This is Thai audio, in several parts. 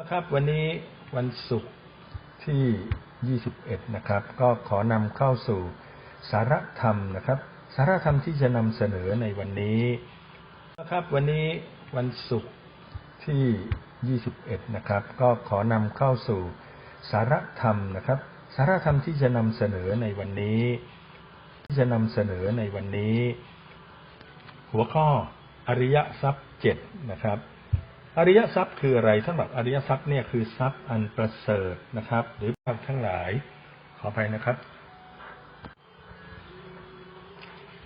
นะครับวันนี้วันศุกร์ที่ 21 นะครับ ก็ขอนำเข้าสู่สารธรรมนะครับ สารธรรมที่จะนำเสนอในวันนี้นะครับวันนี้วันศุกร์ที่ 21 นะครับ ก็ขอนำเข้าสู่สารธรรมนะครับ สารธรรมที่จะนำเสนอในวันนี้ ที่จะนำเสนอในวันนี้ หัวข้ออริยทรัพย์เจ็ดนะครับ อริยทรัพย์คืออะไรท่านบอกอริยทรัพย์เนี่ยคือทรัพย์อันประเสริฐนะครับ หรือทรัพย์ทั้งหลาย ขออภัยนะครับ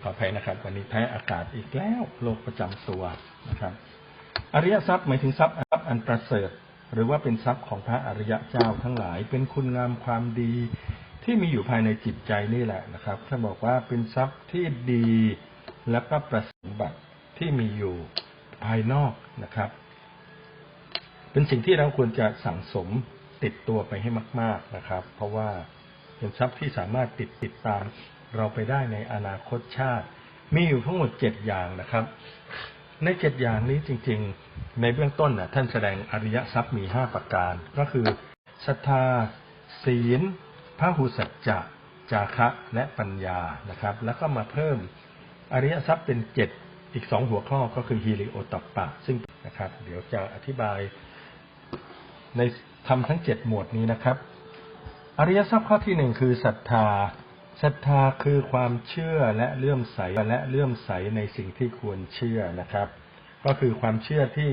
ขออภัยนะครับ วันนี้แพ้อากาศอีกแล้วโรคประจำตัวนะครับ อริยทรัพย์หมายถึงทรัพย์อันประเสริฐ หรือว่าเป็นทรัพย์ของพระอริยเจ้าทั้งหลาย เป็นคุณงามความดีที่มีอยู่ภายในจิตใจนี่แหละนะครับท่านบอกว่าเป็นทรัพย์ที่ดีและก็ประสมบัติที่มีอยู่ภายนอกนะครับ เป็นสิ่งที่เราควรจะสั่งสมติดตัวไปให้มาก ๆนะครับ เพราะว่าเป็นทรัพย์ที่สามารถติดติดตามเราไปได้ในอนาคตชาติ มีอยู่ทั้งหมดเจ็ดอย่างนะครับ ในเจ็ดอย่างนี้จริง ๆ ในเบื้องต้นน่ะท่านแสดงอริยทรัพย์มีห้าประการ ก็คือศรัทธา ศีลพระหุสัจจะจาคะและปัญญานะครับ แล้วก็มาเพิ่มอริยทรัพย์เป็นเจ็ดอีกสองหัวข้อก็คือฮิริโอตัปปะ ซึ่งนะครับ เดี๋ยวจะอธิบาย ในทำทั้งเจ็ดหมวดนี้นะครับ อริยทรัพย์ข้อที่หนึ่งคือศรัทธาศรัทธาคือความเชื่อและเลื่อมใสและเลื่อมใสในสิ่งที่ควรเชื่อนะครับ ก็คือความเชื่อที่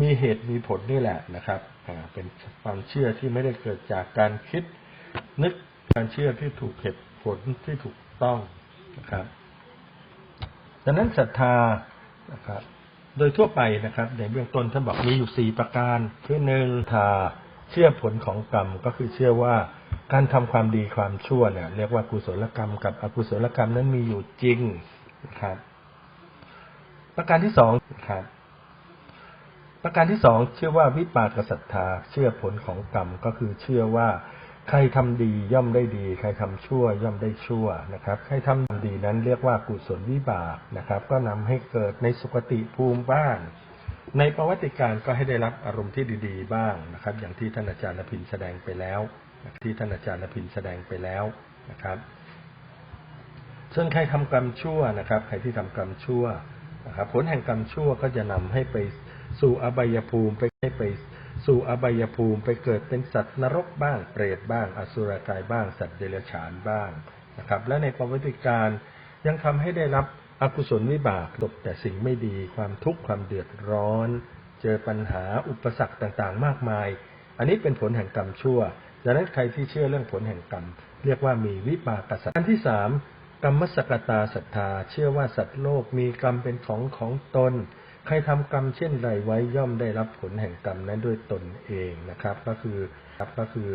มีเหตุมีผลนี่แหละนะครับเป็นความเชื่อที่ไม่ได้เกิดจากการคิดนึกการเชื่อที่ถูกเหตุผลที่ถูกต้องนะครับ ดังนั้นศรัทธานะครับ โดยทั่วไปนะครับ ในเบื้องต้นท่านบอกมีอยู่สี่ประการ คือหนึ่งทาเชื่อผลของกรรมก็คือเชื่อว่าการทำความดีความชั่วเนี่ยเรียกว่ากุศลกรรม กับอกุศลกรรมนั้นมีอยู่จริงนะครับ ประการที่สองนะครับ ประการที่สองเชื่อว่าวิปากศรัทธา เชื่อผลของกรรมก็คือเชื่อว่า ใครทำดีย่อมได้ดี ใครทำชั่วย่อมได้ชั่วนะครับ ใครทำดีนั้นเรียกว่ากุศลวิบากนะครับ ก็นำให้เกิดในสุคติภูมิบ้าง ในประวัติการก็ให้ได้รับอารมณ์ที่ดีๆ บ้างนะครับ อย่างที่ท่านอาจารย์นภินแสดงไปแล้ว ที่ท่านอาจารย์นภินแสดงไปแล้วนะครับ ส่วนใครทำกรรมชั่วนะครับ ใครที่ทำกรรมชั่วนะครับ ผลแห่งกรรมชั่วก็จะนำให้ไปสู่อบายภูมิไปให้ไป สู่อบายภูมิไปเกิดเป็นสัตว์นรกบ้าง เปรตบ้าง อสุรกายบ้าง สัตว์เดรัจฉานบ้างนะครับ และในประวัติการยังทำให้ได้รับอกุศลวิบากตกแต่สิ่งไม่ดีความทุกข์ความเดือดร้อน เจอปัญหาอุปสรรคต่างๆ มากมาย อันนี้เป็นผลแห่งกรรมชั่วดังนั้นใครที่เชื่อเรื่องผลแห่งกรรม เรียกว่ามีวิปากสัตว์อันที่สามกรรมสกตาศรัทธา เชื่อว่าสัตว์โลกมีกรรมเป็นของของตน ใครทำกรรมเช่นใดไว้ย่อมได้รับผลแห่งกรรมนั้นด้วยตนเองนะครับ ก็คือครับก็คือ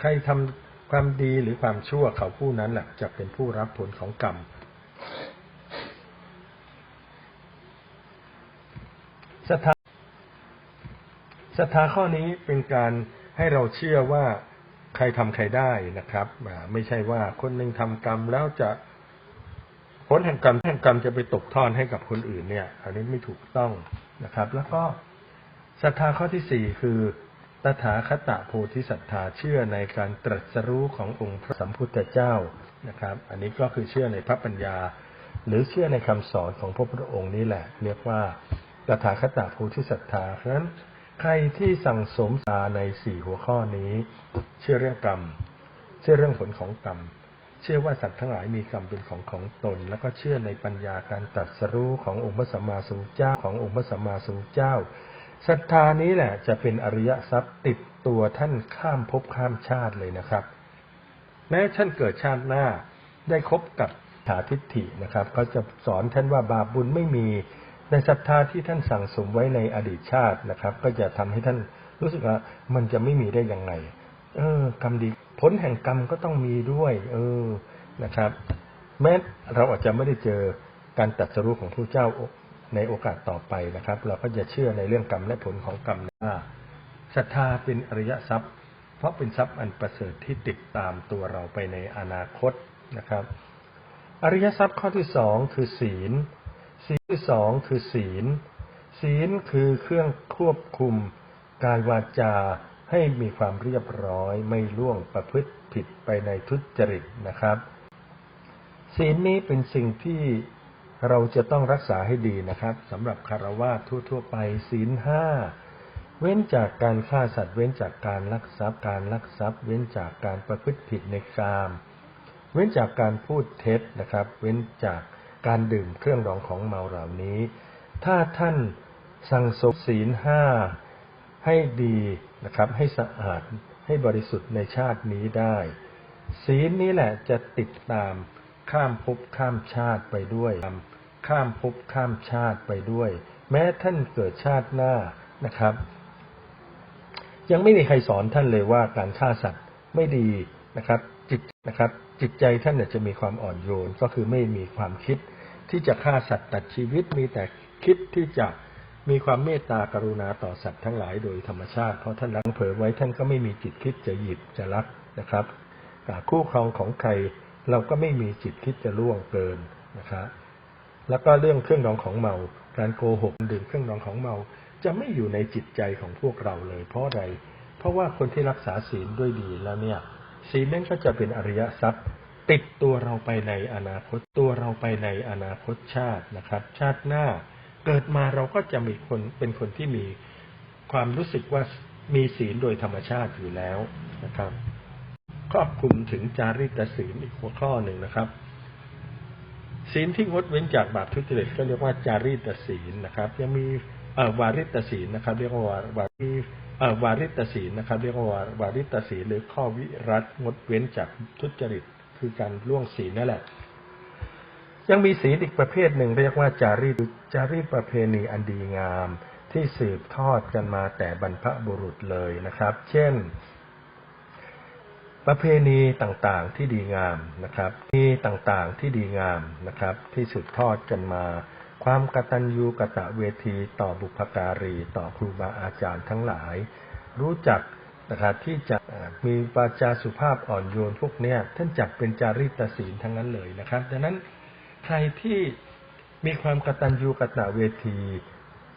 ใครทำความดีหรือความชั่วเขาผู้นั้นแหละจะเป็นผู้รับผลของกรรมศรัทธาศรัทธาข้อนี้เป็นการให้เราเชื่อว่าใครทำใครได้นะครับ ไม่ใช่ว่าคนหนึ่งทำกรรมแล้วจะ ผลแห่งกรรมแห่งกรรมจะไปตกทอดให้กับคนอื่นเนี่ย อันนี้ไม่ถูกต้องนะครับ แล้วก็ศรัทธาข้อที่สี่คือตถาคตโพธิศรัทธาเชื่อในการตรัสรู้ขององค์พระสัมพุทธเจ้านะครับ อันนี้ก็คือเชื่อในพระปัญญา หรือเชื่อในคำสอนของพระพุทธองค์นี่แหละ เรียกว่าตถาคตโพธิศรัทธาเพราะฉะนั้นใครที่สั่งสมตาในสี่หัวข้อนี้ เชื่อเรื่องกรรม เชื่อเรื่องผลของกรรม เชื่อว่าสัตว์ทั้งหลายมีกรรมเป็นของของตน แล้วก็เชื่อในปัญญาการตรัสรู้ขององค์พระสัมมาสัมพุทธเจ้าขององค์พระสัมมาสัมพุทธเจ้าศรัทธานี้แหละจะเป็นอริยทรัพย์ติดตัวท่านข้ามภพข้ามชาติเลยนะครับ แม้ท่านเกิดชาติหน้าได้คบกับถาทิฏฐินะครับเขาจะสอนท่านว่าบาปบุญไม่มีในศรัทธาที่ท่านสั่งสมไว้ในอดีตชาตินะครับ ก็จะทำให้ท่านรู้สึกว่ามันจะไม่มีได้ยังไง เออกรรมดี ผลแห่งกรรมก็ต้องมีด้วย เออนะครับ แม้เราอาจจะไม่ได้เจอการตรัสรู้ของพระเจ้าในโอกาสต่อไปนะครับ เราก็จะเชื่อในเรื่องกรรมและผลของกรรมว่าศรัทธาเป็นอริยทรัพย์ เพราะเป็นทรัพย์อันประเสริฐที่ติดตามตัวเราไปในอนาคตนะครับ อริยทรัพย์ข้อที่สองคือศีลศีลที่สองคือศีล ศีลคือเครื่องควบคุมกายวาจา ให้มีความเรียบร้อยไม่ล่วงประพฤติผิดไปในทุจริตนะครับ ศีลนี้เป็นสิ่งที่เราจะต้องรักษาให้ดีนะครับสำหรับคารวะทั่ว ๆ ไปศีลห้าเว้นจากการฆ่าสัตว์ เว้นจากการลักทรัพย์การลักทรัพย์ เว้นจากการประพฤติผิดในกาม เว้นจากการพูดเท็จนะครับ เว้นจากการดื่มเครื่องรองของเมาเหล่านี้ ถ้าท่านสั่งสมศีลห้า ให้ดีนะครับให้สะอาดให้บริสุทธิ์ในชาตินี้ได้ ศีลนี้แหละจะติดตามข้ามภพข้ามชาติไปด้วย ข้ามภพข้ามชาติไปด้วย แม้ท่านเกิดชาติหน้านะครับ ยังไม่มีใครสอนท่านเลยว่าการฆ่าสัตว์ไม่ดีนะครับ จิตนะครับ จิตใจท่านจะมีความอ่อนโยนก็คือไม่มีความคิดที่จะฆ่าสัตว์ตัดชีวิตมีแต่คิดที่จะ มีความเมตตากรุณาต่อสัตว์ทั้งหลายโดยธรรมชาติ เพราะท่านรังเผลอไว้ท่านก็ไม่มีจิตคิดจะหยิบจะรักนะครับคู่ครองของใครเราก็ไม่มีจิตคิดจะล่วงเกินนะครับแล้วก็เรื่องเครื่องรองของเมา การโกหกดื่มเครื่องรองของเมา จะไม่อยู่ในจิตใจของพวกเราเลย เพราะอะไร เพราะว่าคนที่รักษาศีลด้วยดีแล้วเนี่ยศีลนั่นก็จะเป็นอริยทรัพย์ ติดตัวเราไปในอนาคตตัวเราไปในอนาคตชาตินะครับ ชาติหน้า เกิดมาเราก็จะมีคนเป็นคนที่มีความรู้สึกว่ามีศีลโดยธรรมชาติอยู่แล้วนะครับ ครอบคลุมถึงจารีตศีลอีกหัวข้อหนึ่งนะครับศีลที่งดเว้นจากบาปทุจริตก็เรียกว่าจารีตศีลนะครับ ยังมีเอ่อวาริตศีลนะครับ เรียกว่าวารีเอ่อวาริตศีลนะครับ เรียกว่าวาวาริตศีลหรือข้อวิรัตงดเว้นจากทุจริต คือการล่วงศีลนั่นแหละ ยังมีศีลอีกประเภทหนึ่งเรียกว่าจารีตจารีตประเพณีอันดีงาม ที่สืบทอดกันมาแต่บรรพบุรุษเลยนะครับ เช่น ประเพณีต่างๆที่ดีงามนะครับมีต่างๆที่ดีงามนะครับ ที่สืบทอดกันมา ความกตัญญูกตเวทีต่อบุพการี ต่อครูบาอาจารย์ทั้งหลาย รู้จักนะครับที่จะมีวาจาสุภาพอ่อนโยนพวกเนี้ยท่านจัดเป็นจารีตศีลทั้งนั้นเลยนะครับ ดังนั้น ใครที่มีความกตัญญูกตเวที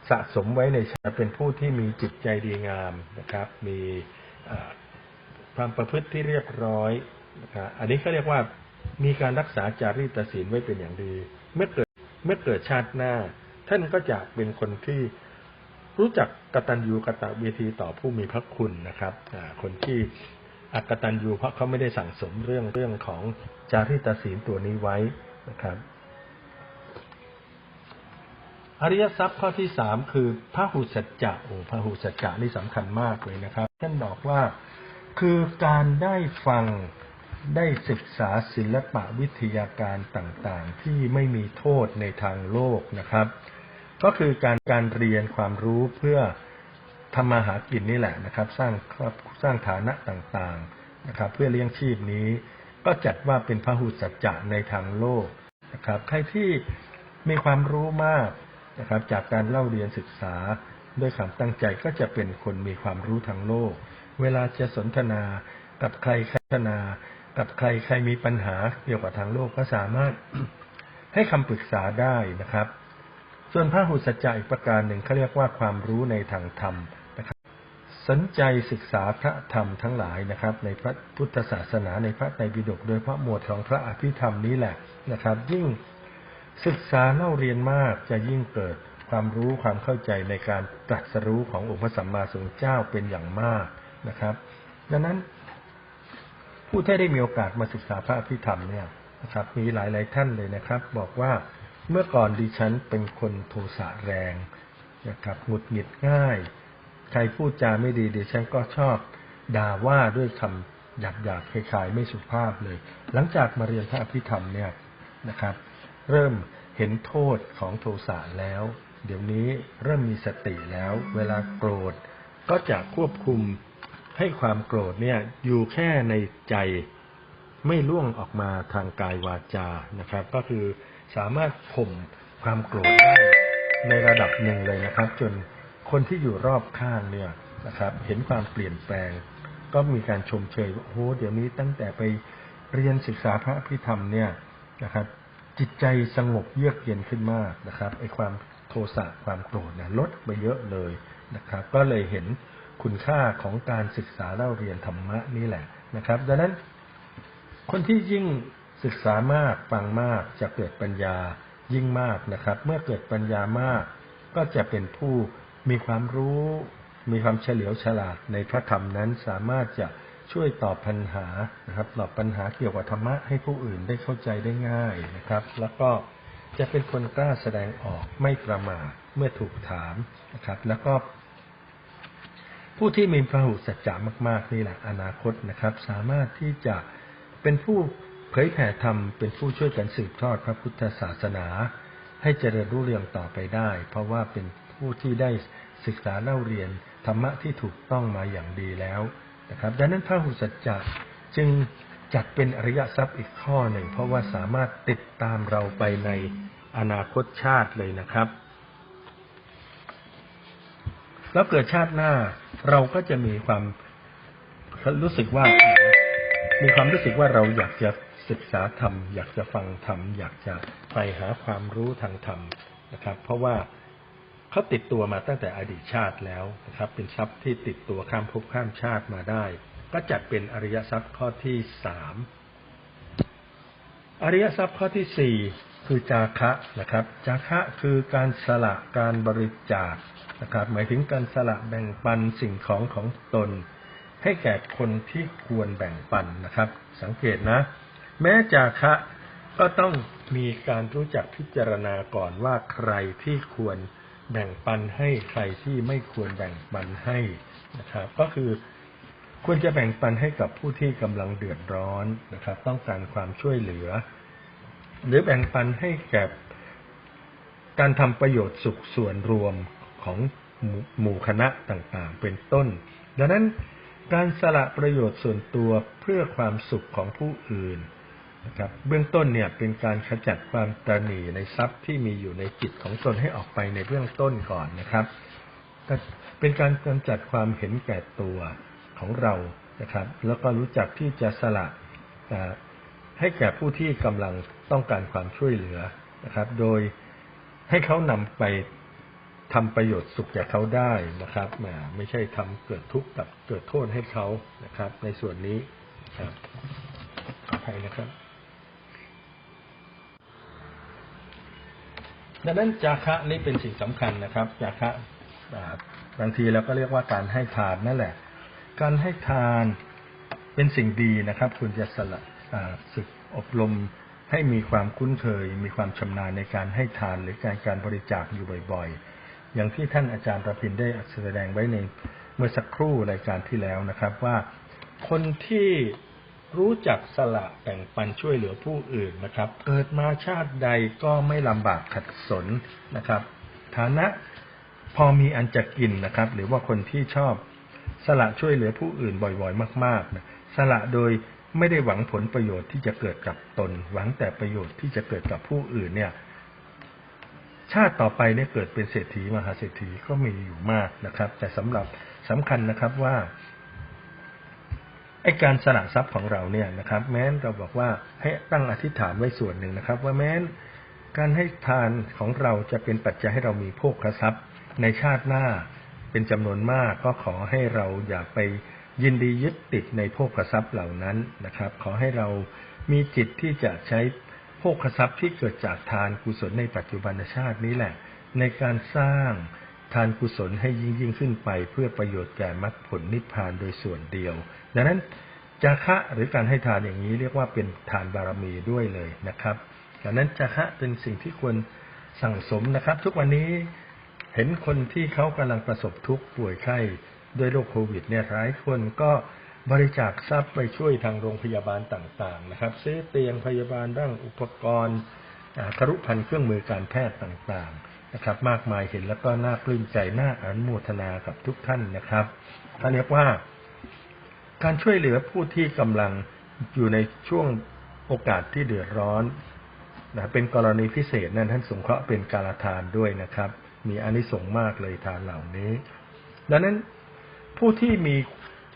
สะสมไว้ในชาเป็นผู้ที่มีจิตใจดีงามนะครับ มีความประพฤติที่เรียบร้อยนะครับอันนี้เขาเรียกว่ามีการรักษาจารีตศีลไว้เป็นอย่างดี เมื่อเกิดเมื่อเกิดชาติหน้า ท่านก็จะเป็นคนที่รู้จักกตัญญูกตเวทีต่อผู้มีพระคุณนะครับคนที่อักตัญญูเพราะเขาไม่ได้สั่งสมเรื่องเรื่องของจารีตศีลตัวนี้ไว้ นะครับ อริยทรัพย์ข้อที่สามคือพระหุสัจจะโอ้พระหุสัจจะนี่สำคัญมากเลยนะครับท่านบอกว่าคือการได้ฟังได้ศึกษาศิลปะวิทยาการต่างๆ ที่ไม่มีโทษในทางโลกนะครับ ก็คือการการเรียนความรู้เพื่อทำมาหากินนี่แหละนะครับ สร้างครอบสร้างฐานะต่างๆนะครับ เพื่อเลี้ยงชีพนี้ ก็จัดว่าเป็นพระหุสัจจะในทางโลกนะครับ ใครที่มีความรู้มากนะครับ จากการเล่าเรียนศึกษาด้วยความตั้งใจก็จะเป็นคนมีความรู้ทางโลก เวลาจะสนทนากับใครสนทนา กับใครใครมีปัญหาเกี่ยวกับทางโลกก็สามารถให้คำปรึกษาได้นะครับ ส่วนพระหุสัจจะอีกประการหนึ่งเขาเรียกว่าความรู้ในทางธรรม นะครับสนใจศึกษาพระธรรมทั้งหลายนะครับ ในพระพุทธศาสนาในพระไตรปิฎกโดยพระหมวดของพระอภิธรรมนี้แหละนะครับ ยิ่งศึกษาเล่าเรียนมากจะยิ่งเกิดความรู้ความเข้าใจในการตรัสรู้ขององค์พระสัมมาสัมพุทธเจ้าเป็นอย่างมากนะครับ ดังนั้น ผู้ที่ได้มีโอกาสมาศึกษาพระอภิธรรมเนี่ยนะครับ มีหลายหลายท่านเลยนะครับ บอกว่าเมื่อก่อนดิฉันเป็นคนโทสะแรงนะครับหงุดหงิดง่าย ใครพูดจาไม่ดีดิฉันก็ชอบด่าว่าด้วยคำหยาบหยาบคล้ายๆ ไม่สุภาพเลย หลังจากมาเรียนพระอภิธรรมเนี่ยนะครับ เริ่มเห็นโทษของโทสะแล้ว เดี๋ยวนี้เริ่มมีสติแล้ว เวลาโกรธก็จะควบคุมให้ความโกรธเนี่ยอยู่แค่ในใจไม่ล่วงออกมาทางกายวาจานะครับ ก็คือสามารถข่มความโกรธได้ในระดับหนึ่งเลยนะครับ จน คนที่อยู่รอบข้างเนี่ยนะครับ เห็นความเปลี่ยนแปลง ก็มีการชมเชยว่าโอ้โหเดี๋ยวนี้ตั้งแต่ไปเรียนศึกษาพระพิธรรมเนี่ยนะครับ จิตใจสงบเยือกเย็นขึ้นมากนะครับไอ้ความโทสะความโกรธเนี่ยลดไปเยอะเลยนะครับ ก็เลยเห็นคุณค่าของการศึกษาเล่าเรียนธรรมะนี่แหละนะครับ ดังนั้นคนที่ยิ่งศึกษามากฟังมากจะเกิดปัญญายิ่งมากนะครับ เมื่อเกิดปัญญามากก็จะเป็นผู้ มีความรู้ มีความเฉลียวฉลาดในพระธรรมนั้นสามารถจะช่วยตอบปัญหานะครับ ตอบปัญหาเกี่ยวกับธรรมะให้ผู้อื่นได้เข้าใจได้ง่ายนะครับ แล้วก็จะเป็นคนกล้าแสดงออกไม่ประมาทเมื่อถูกถามนะครับ แล้วก็ ผู้ที่มีพระหุสัจจะมาก ๆ นี่แหละอนาคตนะครับ สามารถที่จะเป็นผู้เผยแผ่ธรรมเป็นผู้ช่วยกันสืบทอดพระพุทธศาสนา ให้เจริญรุ่งเรืองต่อไปได้ เพราะว่าเป็น ผู้ที่ได้ศึกษาเล่าเรียนธรรมะที่ถูกต้องมาอย่างดีแล้วนะครับดังนั้นพระหุสัจจะจึงจัดเป็นอริยทรัพย์อีกข้อหนึ่ง เพราะว่าสามารถติดตามเราไปในอนาคตชาติเลยนะครับ แล้วเกิดชาติหน้าเราก็จะมีความรู้สึกว่า มีความรู้สึกว่าเราอยากจะศึกษาธรรม อยากจะฟังธรรม อยากจะไปหาความรู้ทางธรรมนะครับ เพราะว่า เขาติดตัวมาตั้งแต่อดีตชาติแล้วนะครับ เป็นทรัพย์ที่ติดตัวข้ามภพข้ามชาติมาได้ ก็จัดเป็นอริยทรัพย์ข้อที่สามอริยทรัพย์ข้อที่สี่คือจาคะนะครับ จาคะคือการสละการบริจาคนะครับ หมายถึงการสละแบ่งปันสิ่งของของตน ให้แก่คนที่ควรแบ่งปันนะครับ สังเกตนะ แม้จาคะก็ต้องมีการรู้จักพิจารณาก่อนว่าใครที่ควร แบ่งปันให้ใครที่ไม่ควรแบ่งปันให้นะครับ ก็คือควรจะแบ่งปันให้กับผู้ที่กำลังเดือดร้อนนะครับ ต้องการความช่วยเหลือ หรือแบ่งปันให้แก่การทำประโยชน์สุขส่วนรวมของหมู่คณะต่างๆ เป็นต้น ดังนั้นการสละประโยชน์ส่วนตัวเพื่อความสุขของผู้อื่น นะครับเบื้องต้นเนี่ยเป็นการขจัดความตรณีในทรัพย์ที่มีอยู่ในจิตของตนให้ออกไปในเบื้องต้นก่อนนะครับ เป็นการกำจัดความเห็นแก่ตัวของเรานะครับ แล้วก็รู้จักที่จะสละให้แก่ผู้ที่กำลังต้องการความช่วยเหลือนะครับ โดยให้เขานำไปทำประโยชน์สุขแก่เขาได้นะครับไม่ใช่ทำเกิดทุกข์กับเกิดโทษให้เขานะครับ ในส่วนนี้ครับขออภัยนะครับ ดังนั้นจาคะนี่เป็นสิ่งสำคัญนะครับจาคะบางทีเราก็เรียกว่าการให้ทานนั่นแหละ การให้ทานเป็นสิ่งดีนะครับ คุณจะสละศึกอบรมให้มีความคุ้นเคย มีความชำนาญในการให้ทานหรือการการบริจาคอยู่บ่อยๆ อย่างที่ท่านอาจารย์ประพินได้แสดงไว้ในเมื่อสักครู่รายการที่แล้วนะครับว่าคนที่ รู้จักสละแบ่งปันช่วยเหลือผู้อื่นนะครับ เกิดมาชาติใดก็ไม่ลำบากขัดสนนะครับ ฐานะพอมีอันจะกินนะครับ หรือว่าคนที่ชอบสละช่วยเหลือผู้อื่นบ่อยๆ มากๆนะสละโดยไม่ได้หวังผลประโยชน์ที่จะเกิดกับตน หวังแต่ประโยชน์ที่จะเกิดกับผู้อื่นเนี่ย ชาติต่อไปเนี่ยเกิดเป็นเศรษฐีมหาเศรษฐีก็มีอยู่มากนะครับ แต่สำหรับสำคัญนะครับว่า ไอ้การสละทรัพย์ของเราเนี่ยนะครับ แม้นเราบอกว่าให้ตั้งอธิษฐานไว้ส่วนหนึ่งนะครับ ว่าแม้นการให้ทานของเราจะเป็นปัจจัยให้เรามีโภคทรัพย์ ในชาติหน้าเป็นจำนวนมากก็ขอให้เราอย่าไปยินดียึดติดในโภคทรัพย์เหล่านั้นนะครับ ขอให้เรามีจิตที่จะใช้โภคทรัพย์ที่เกิดจากทานกุศลในปัจจุบันชาตินี้แหละ ในการสร้างทานกุศลให้ยิ่งยิ่งขึ้นไป เพื่อประโยชน์แก่มรรคผลนิพพานโดยส่วนเดียว ดังนั้นจาคะหรือการให้ทานอย่างนี้เรียกว่าเป็นทานบารมีด้วยเลยนะครับดังนั้นจาคะเป็นสิ่งที่ควรสั่งสมนะครับ ทุกวันนี้เห็นคนที่เขากำลังประสบทุกข์ป่วยไข้ด้วยโรคโควิดเนี่ยหลายคนก็บริจาคทรัพย์ไปช่วยทางโรงพยาบาลต่างๆนะครับ ซื้อเตียงพยาบาลร่างอุปกรณ์ครุพันเครื่องมือการแพทย์ต่างๆนะครับ มากมายเห็นแล้วก็น่าปลื้มใจน่าอนุโมทนากับทุกท่านนะครับเขาเรียกว่า การช่วยเหลือผู้ที่กำลังอยู่ในช่วงโอกาสที่เดือดร้อนนะเป็นกรณีพิเศษนั้นท่านสงเคราะห์เป็นการทานด้วยนะครับ มีอนิสงส์มากเลยทานเหล่านี้ ดังนั้นผู้ที่มี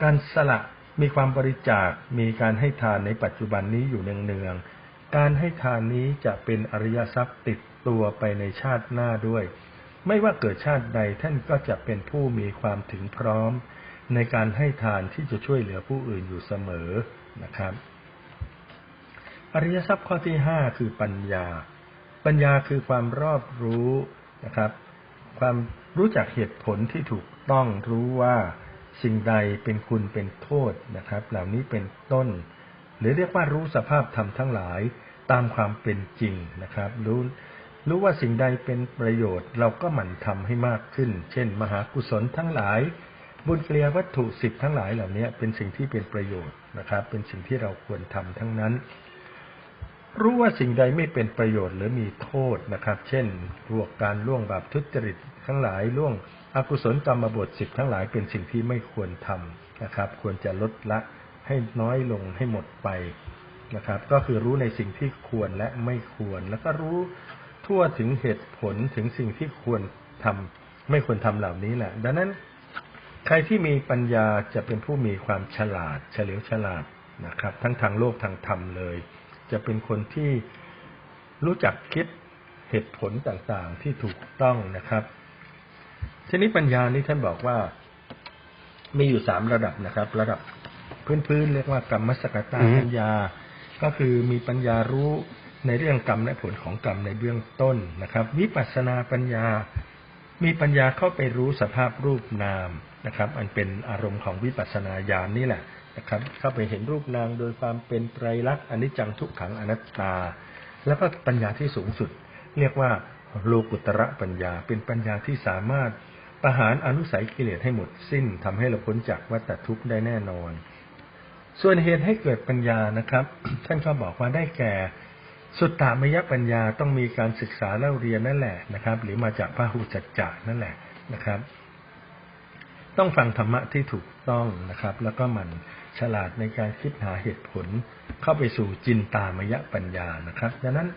การสละมีความบริจาค มีการให้ทานในปัจจุบันนี้อยู่เนืองๆ การให้ทานนี้จะเป็นอริยทรัพย์ติดตัวไปในชาติหน้าด้วย ไม่ว่าเกิดชาติใดท่านก็จะเป็นผู้มีความถึงพร้อม ในการให้ทานที่จะช่วยเหลือผู้อื่นอยู่เสมอนะครับ อริยทรัพย์ข้อที่ห้าคือปัญญา ปัญญาคือความรอบรู้นะครับ ความรู้จักเหตุผลที่ถูกต้องรู้ว่าสิ่งใดเป็นคุณเป็นโทษนะครับ เหล่านี้เป็นต้น หรือเรียกว่ารู้สภาพธรรมทั้งหลายตามความเป็นจริงนะครับ รู้รู้ว่าสิ่งใดเป็นประโยชน์ เราก็หมั่นทำให้มากขึ้น เช่น มหากุศลทั้งหลาย บุญเกลียวัตถุสิบทั้งหลายเหล่านี้เป็นสิ่งที่เป็นประโยชน์นะครับ เป็นสิ่งที่เราควรทำทั้งนั้น รู้ว่าสิ่งใดไม่เป็นประโยชน์หรือมีโทษนะครับ เช่นพวกการล่วงบาปทุจริตทั้งหลายล่วงอกุศลกรรมบทสิบทั้งหลายเป็นสิ่งที่ไม่ควรทำนะครับ ควรจะลดละให้น้อยลงให้หมดไปนะครับ ก็คือรู้ในสิ่งที่ควรและไม่ควร แล้วก็รู้ทั่วถึงเหตุผลถึงสิ่งที่ควรทำไม่ควรทำเหล่านี้แหละ ดังนั้น ใครที่มีปัญญาจะเป็นผู้มีความฉลาด เฉลียวฉลาดนะครับ ทั้งทางโลกทางธรรมเลย จะเป็นคนที่รู้จักคิดเหตุผลต่างๆที่ถูกต้องนะครับทีนี้ปัญญานี้ท่านบอกว่ามีอยู่สามระดับนะครับ ระดับพื้นๆเรียกว่ากรรมสกตาอืมปัญญา ก็คือมีปัญญารู้ในเรื่องกรรมและผลของกรรมในเบื้องต้นนะครับ วิปัสสนาปัญญา มีปัญญาเข้าไปรู้สภาพรูปนามนะครับ อันเป็นอารมณ์ของวิปัสสนาญาณนี่แหละนะครับ เข้าไปเห็นรูปนามโดยความเป็นไตรลักษณ์อนิจจังทุกขังอนัตตา แล้วก็ปัญญาที่สูงสุด เรียกว่าโลกุตระปัญญาเป็นปัญญาที่สามารถประหารอนุสัยกิเลสให้หมดสิ้นทำให้เราพ้นจากวัฏทุกข์ได้แน่นอน ส่วนเหตุให้เกิดปัญญานะครับ ท่านก็บอกว่าได้แก่ สุตตามยปัญญาต้องมีการศึกษาเล่าเรียนนั่นแหละนะครับ หรือมาจากพระหุจัจจะนั่นแหละนะครับ ต้องฟังธรรมะที่ถูกต้องนะครับ แล้วก็มันฉลาดในการคิดหาเหตุผล เข้าไปสู่จินตามยปัญญานะครับดังนั้น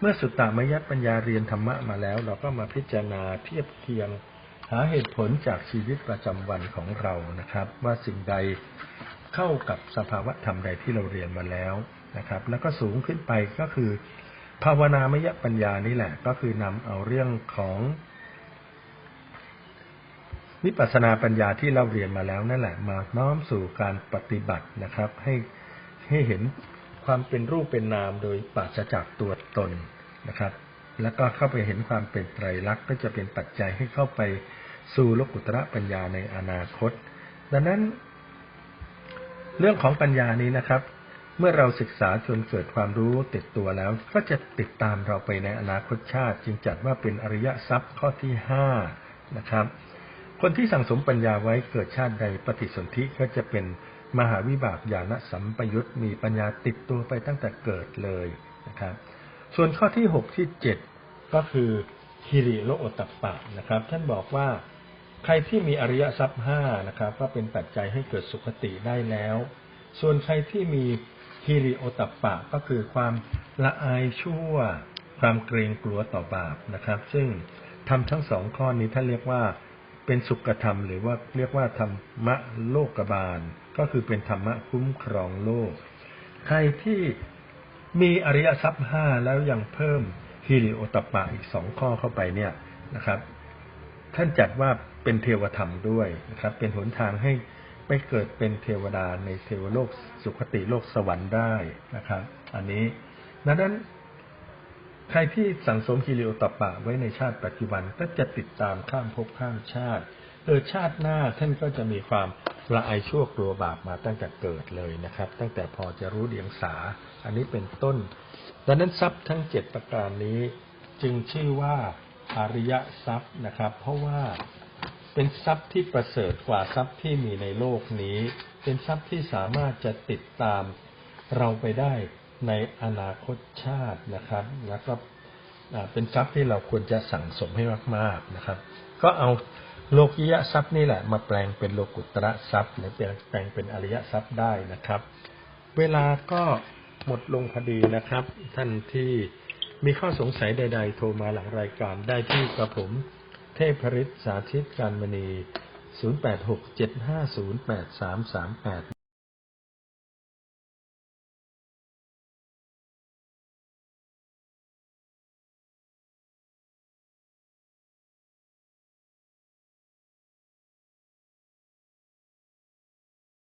เมื่อสุตตามยปัญญาเรียนธรรมะมาแล้ว เราก็มาพิจารณาเทียบเคียงหาเหตุผลจากชีวิตประจำวันของเรานะครับ ว่าสิ่งใดเข้ากับสภาวะธรรมใดที่เราเรียนมาแล้ว นะครับ แล้วก็สูงขึ้นไปก็คือ ภาวนามยปัญญานี่แหละ ก็คือนำเอาเรื่องของวิปัสสนาปัญญาที่เราเรียนมาแล้วนั่นแหละ มาน้อมสู่การปฏิบัตินะครับ ให้ให้เห็นความเป็นรูปเป็นนามโดยปราศจากตัวตนนะครับ แล้วก็เข้าไปเห็นความเป็นไตรลักษณ์ก็จะเป็นปัจจัยให้เข้าไปสู่โลกุตระปัญญาในอนาคต ดังนั้น เรื่องของปัญญานี้นะครับ เมื่อเราศึกษาจนเกิดความรู้ติดตัวแล้ว ก็จะติดตามเราไปในอนาคตชาติ จึงจัดว่าเป็นอริยทรัพย์ข้อที่ห้านะครับ คนที่สั่งสมปัญญาไว้เกิดชาติใดปฏิสนธิก็จะเป็นมหาวิบากญาณสัมปยุตมีปัญญาติดตัวไปตั้งแต่เกิดเลยนะครับ ส่วนข้อที่หกที่เจ็ดก็คือฮิริโลโอตตัปปะนะครับ ท่านบอกว่าใครที่มีอริยทรัพย์ห้านะครับ ก็เป็นปัจจัยให้เกิดสุขติได้แล้ว ส่วนใครที่มี ฮิริโอตัปปะก็คือความละอายชั่ว ความเกรงกลัวต่อบาปนะครับ ซึ่งทำทั้งสองข้อนี้ท่านเรียกว่าเป็นสุขธรรม หรือว่าเรียกว่าธรรมะโลกบาล ก็คือเป็นธรรมะคุ้มครองโลก ใครที่มีอริยทรัพย์ห้าแล้วยังเพิ่มฮิริโอตตัปปะอีกสองข้อเข้าไปเนี่ยนะครับ ท่านจัดว่าเป็นเทวธรรมด้วยนะครับ เป็นหนทางให้ ไปเกิดเป็นเทวดาในเทวโลกสุคติโลกสวรรค์ได้นะครับ อันนี้ดังนั้น ใครที่สังสมฮิริโอตตัปปะไว้ในชาติปัจจุบันก็จะติดตามข้ามภพข้ามชาติเออชาติหน้าท่านก็จะมีความละอายชั่วกลัวบาปมาตั้งแต่เกิดเลยนะครับ ตั้งแต่พอจะรู้เดียงสา อันนี้เป็นต้น ดังนั้นทรัพย์ทั้งเจ็ดประการนี้ จึงชื่อว่าอริยทรัพย์นะครับ เพราะว่า เป็นทรัพย์ที่ประเสริฐกว่าทรัพย์ที่มีในโลกนี้ เป็นทรัพย์ที่สามารถจะติดตามเราไปได้ในอนาคตชาตินะครับ แล้วก็เป็นทรัพย์ที่เราควรจะสั่งสมให้มากๆนะครับ ก็เอาโลกิยทรัพย์นี่แหละ มาแปลงเป็นโลกุตระทรัพย์หรือแปลงเป็นอริยทรัพย์ได้นะครับ เวลาก็หมดลงพอดีนะครับ ท่านที่มีข้อสงสัยใด ๆ โทรมาหลังรายการได้ที่กระผม เทพฤทธิ์สาธิตการมณี 0867508338